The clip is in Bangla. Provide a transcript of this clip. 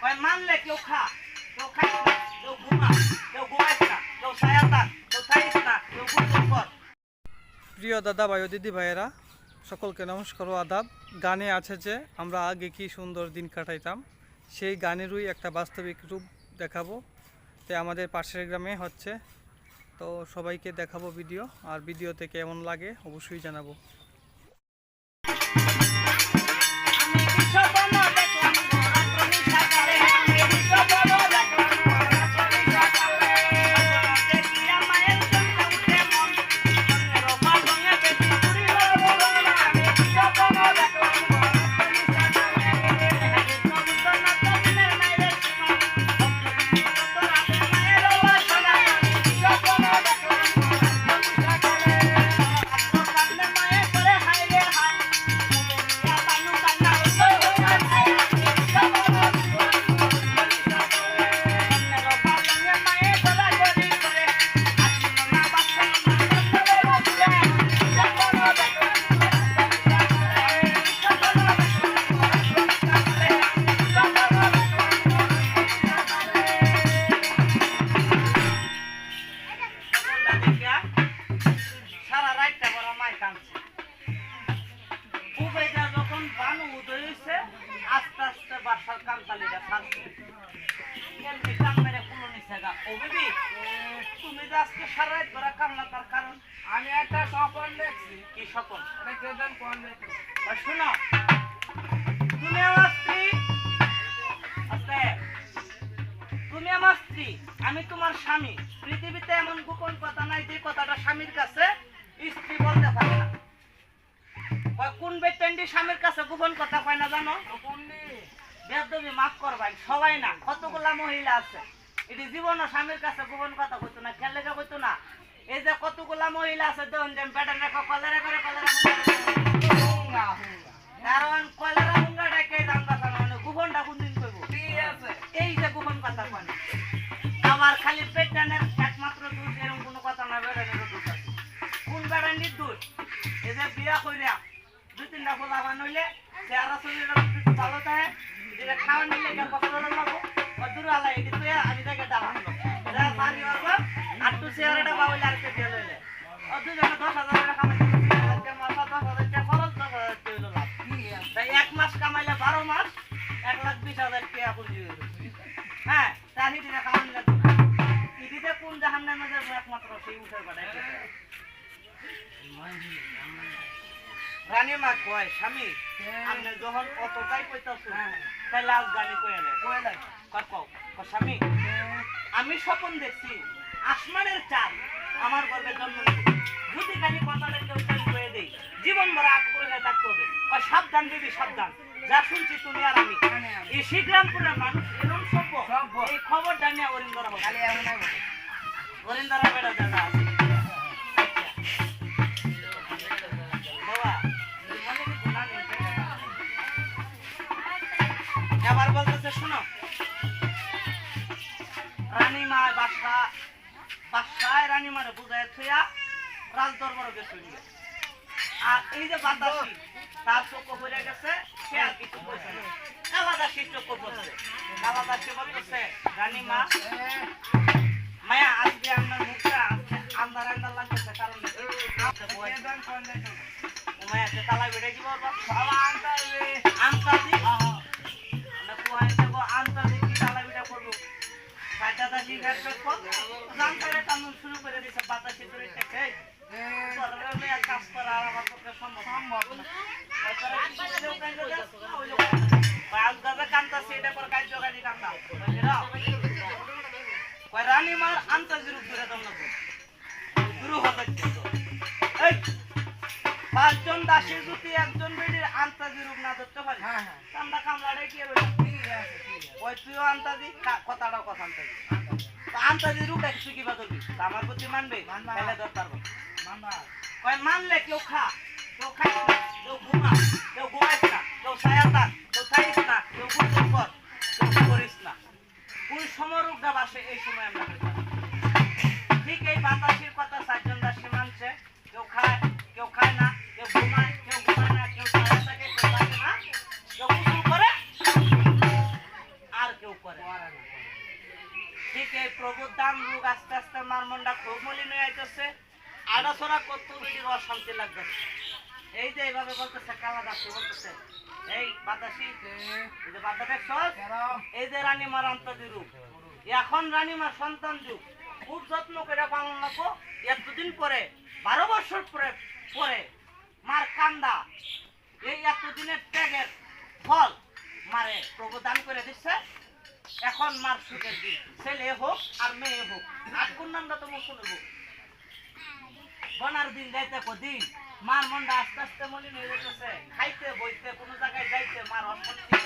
কয়, মানলে কেউ খা, কেউ না, কেউ ঘুমা, কেউ না, কেউ থাক কেউ না, কেউ প্রিয় দাদা ভাই ও দিদি ভাইয়েরা, সকলকে নমস্কার ও আদাব। গানে আছে যে, আমরা আগে কি সুন্দর দিন কাটাইতাম, সেই গানেরই একটা বাস্তবিক রূপ দেখাবো। তো আমাদের পাশের গ্রামে হচ্ছে, তো সবাইকে দেখাবো ভিডিও, আর ভিডিওতে কেমন লাগে অবশ্যই জানাব। সারা রাত ধরে কান্না তার কারণ আমি একটা স্বপন দেখছি। কি স্বপন? এটা কেমন কোন শোনো তুমি আমার স্ত্রী। আস্তে। তুমি আমার স্ত্রী আমি তোমার স্বামী। পৃথিবীতে এমন গোপন কথা নাই যে কথাটা স্বামীর কাছে স্ত্রী বলতে পারে না। কোন ব্যক্তি স্বামীর কাছে গোপন কথা কয় না জানো? বেদবি মাফ করবাই সবাই না কতগুলা মহিলা আছে। এটি জীবন স্বামীর কাছে গোপন কথা কইতো না খেলে কইতো না। এই যে কতগুলা মহিলা আছে দেখুন যে পেটের রেখা কলেরা করে কলেরা কারণ কলেরা হুঙ্গাটা কে দাম কথা মানে গোপনটা কোনদিন কইব? আছে। এই যে গোপন কথা কয় না। আমার খালি পেট টানের একমাত্র দোষ এরকম কোনো কথা না বেড়ানোর দোষ আছে। কোন বেড়ানির দোষ? এই যে বিয়া কইরা দুই তিনটা ফোলা বানইলে চেহারা একটু ভালো থাকে যেটা খাওয়া নিলে কেন কথা লাগবো এক মাস কামাইলে বারো মাস, এক লাখ বিশ হাজার টাকা পুঁজি হ্যাঁ তার হিদিনে কামাই লাগবে ইদিতে কোন জাহান নামে একমাত্র সেই উঠে পাঠায় রানী মা কয় স্বামী আপনি যখন অতটাই কইতাছো তাহলে আজ গালি কয়ে নেন কও স্বামী আমি স্বপ্ন দেখছি আসমানের চাঁদ আমার গর্বে জন্ম যদি খালি কথাটা কেউ চেঞ্জ করে দেই। জীবন ভরা আগ করে থাকতে হবে। কয় সাবধান দিবি সাবধান। যা শুনছি তুমি আর আমি। এই শ্রীগ্রামপুরের মানুষ এরকম সভ্য। এই খবর জানিয়ে অরিন্দর হবে। অরিন্দর বেড়া রানীমারে বুঝায় থুয়া রাজ দরবার গেছে। আর এই যে বাতাসি, তার চোখ পড়ে গেছে, সে আর কিছু বলছে না। কালাদাসির চোখ পড়ছে কালাদাসি বলতেছে রানীমা মায়া, আজকে আপনার মুখটা আন্দার আন্দার লাগতেছে, কারণ মায়া, সে তালা বেড়ে দিব আন্তাজি আমরা কুয়ায় যাব আন্তাজি কি তালা বেড়ে করব? সাইডা দাসি ঘাট করব জান করে কানুন বাতাসি ধরে থেকে কাজ করা আর আমার পক্ষে সম্ভব সম্ভব না। তারপরে কি করে ওখানে যাস? ওই লোক বাস গাজা কান্তাছে এটা পর কাজ জোগাড়ি কান্দা রানী মার আন্তাজি রূপ ধরে দম গুরু হবে পাঁচজন দাসীর যদি একজন বেডির আন্তাজি রূপ না ধরতে পারি হ্যাঁ হ্যাঁ। কি ওই তুইও আন্তাজি কথাটাও কথা আন্তাজি আন্তাজি রূপ এক তুই কিবা ধরবি তা আমার প্রতি মানবে। তাহলে ধর পারব। কয় মানলে কেউ খা কেউ খাইস না কেউ ঘুমা কেউ ঘুমাইস না কেউ ছায়া থাক কেউ থাইস না কেউ গুজব কর কেউ করিস না। কোন সমরূপটা বাসে এই সময় আমরা। ঠিক এই বাতাসের কথা চারজন দাসী মানছে কেউ খায় কেউ খায় না কেউ ঘুমায় কেউ ঘুমায় না কেউ ছায়া থাকে কেউ থাকে না কেউ গুজব করে মার মনটা খুব মলিন হয়ে আইতেছে। আড়া ছড়া কত বেশি অশান্তি লাগতেছে। এই যে এইভাবে বলতেছে, কালা দাসি বলতেছে। এই বাতাসি, এই যে বাতা দেখছস? এই যে রানীমার অন্তর্দি রূপ। এখন রানীমার সন্তান যুগ। খুব যত্ন করে পালন রাখো এতদিন পরে, বারো বছর পরে পরে এখন মারসুটের দিন। ছেলে হোক আর মেয়ে হোক আটকুর নামটা তো শুনে হোক বনার দিন যাইতে কদিন মার মনটা আস্তে আস্তে মলিন হয়ে যেতেছে। খাইতে, বইতে, কোনো জায়গায় যাইতে মার অসম্পত্তি